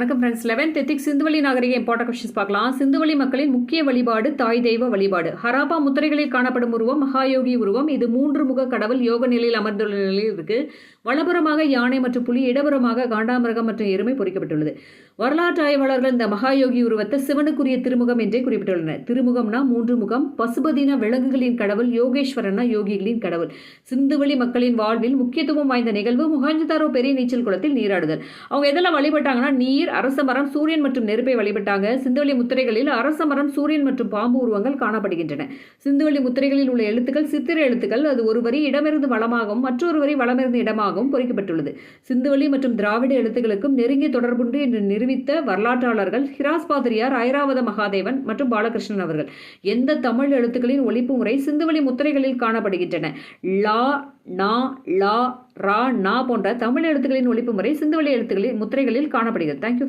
வணக்கம் friends eleventh ethic சிந்துவெளி நாகரிக இம்பார்ட்டன் கொஸ்டின்ஸ் பார்க்கலாம். சிந்துவெளி மக்களின் முக்கிய வழிபாடு தாய் தெய்வ வழிபாடு. ஹராப்பா முத்திரைகளில் காணப்படும் உருவம் மகாயோகி உருவம். இது மூன்று முக கடவுள் யோக நிலையில் அமர்ந்துள்ள நிலையில் இருக்கு. வலப்புறமாக யானை மற்றும் புலி இடபுறமாக காண்டாமிருகம் மற்றும் எருமை பொறிக்கப்பட்டுள்ளது. வரலாற்று ஆய்வாளர்கள் இந்த மகாயோகி உருவத்தை சிவனுக்குரிய திருமுகம் என்றே குறிப்பிட்டுள்ளனர். திருமுகம்னா மூன்று முகம். பசுபதினா விலங்குகளின் கடவுள் யோகேஸ்வரனா யோகிகளின் கடவுள். சிந்துவெளி மக்களின் வாழ்வில் முக்கியத்துவம் வாய்ந்த நிகழ்வு முகாஞ்சதாரோ பெரிய நீச்சல் குளத்தில் நீராடுதல். அவங்க எதெல்லாம் வழிபட்டாங்கன்னா நீர் அரச மரம் சூரியன் மற்றும் நெருப்பை வழிபட்டாங்க. சிந்துவெளி முத்திரைகளில் அரச மரம் சூரியன் மற்றும் பாம்பு உருவங்கள் காணப்படுகின்றன. சிந்துவெளி முத்திரைகளில் உள்ள எழுத்துக்கள் சித்திர எழுத்துக்கள். அது ஒரு வரி இடமிருந்து வளமாகவும் மற்றொரு வரி வளமிருந்து இடமாகவும் பொறிக்கப்பட்டுள்ளது. சிந்துவெளி மற்றும் திராவிட எழுத்துக்களுக்கும் நெருங்கிய தொடர்புண்டு என்று நிரூபித்த வரலாற்றாளர்கள் ஹிராஸ் பாதிரியார் ஐராவத மகாதேவன் மற்றும் பாலகிருஷ்ணன் அவர்கள். எந்த தமிழ் எழுத்துக்களின் ஒழிப்பு முறை சிந்துவெளி முத்திரைகளில் காணப்படுகின்றன? லா நா லா ரா நா போன்ற தமிழ் எழுத்துக்களின் ஒழிப்பு முறை சிந்துவெளி எழுத்துக்களின் முத்திரைகளில் காணப்படுகிறது. தேங்க்யூ